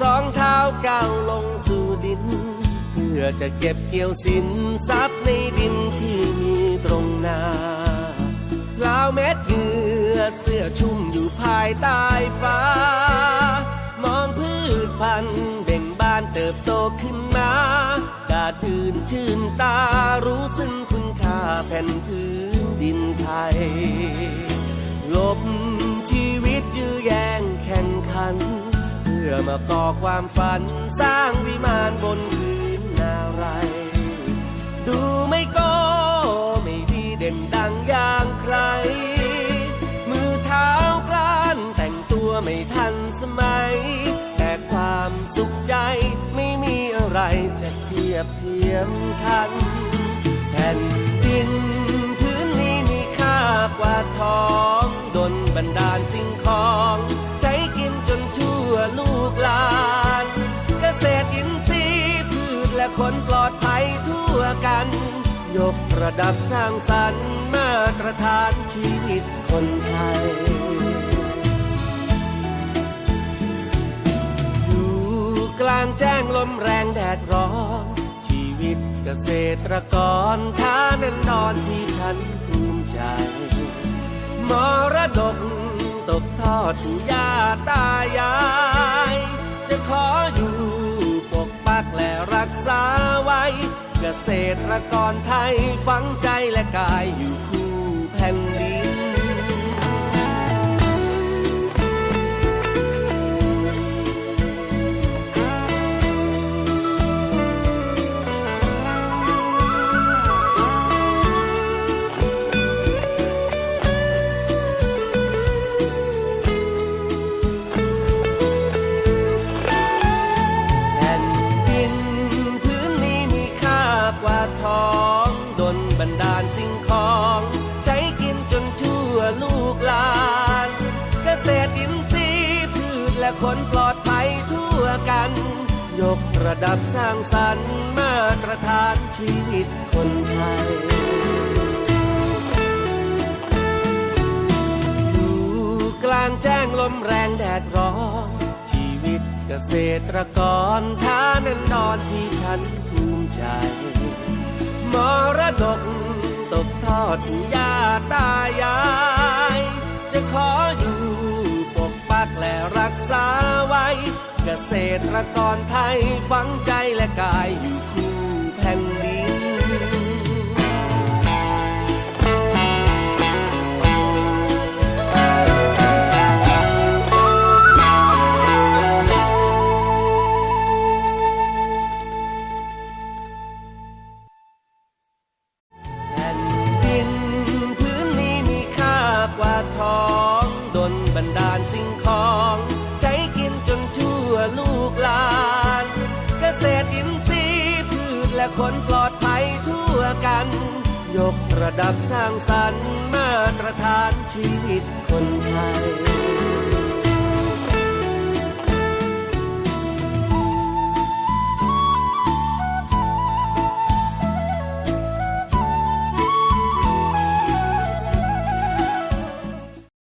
สองเท้าก้าวลงสู่ดิน เพื่อจะเก็บเกี่ยวสินทรัพย์ในดินที่มีตรงหน้าลาวเม็ดเหงื่อเสื้อชุ่มอยู่ภายใต้ฟ้า มองพืชพันธุ์เบ่งบานเติบโตขึ้นมากาตื่นชื่นตารู้ซึ่งคุณค่าแผ่นพื้นดินไทย ลบชีวิตยื้อแย่งแข่งขัน พื่อมาก่อความฝันสร้างวิมานบนพื้นนาไร ดูไม่โก้ไม่ดีเด่นดังอย่างใคร มือเท้ากล้านแต่งตัวไม่ทันสมัย แต่ความสุขใจไม่มีอะไรจะเทียบเทียมทัน แผ่นดินพื้นนี้มีค่ากว่าทอง คนปลอดภัยทั่วกัน ยกระดับสร้างสรรค์มาตรฐานชีวิตคนไทย อยู่กลางแจ้งลมแรงแดดร้อน ชีวิตเกษตรกรท่านันนอนที่ฉันภูมิใจ มรดกตกทอดสู่ย่าตายาย ษาไว้ เกษตรกรไทยฝังใจและกายอยู่ ยกระดับสร้างสรรค์มาตรฐานชีวิตคนไทย อยู่กลางแจ้งลมแรงแดดร้อน ชีวิตเกษตรกรท่านันนอนที่ฉันภูมิใจ มรดกตกทอดสู่ย่าตายา เกษตรกรไทยฝังใจและกายอยู่คู่แผ่นดินแผ่นดินพื้นนี้มีค่ากว่าทองดนบันดาลสิ่งของ และคนปลอดภัยทั่วกัน ยกระดับสร้างสรรค์มาตรฐานชีวิตคนไทย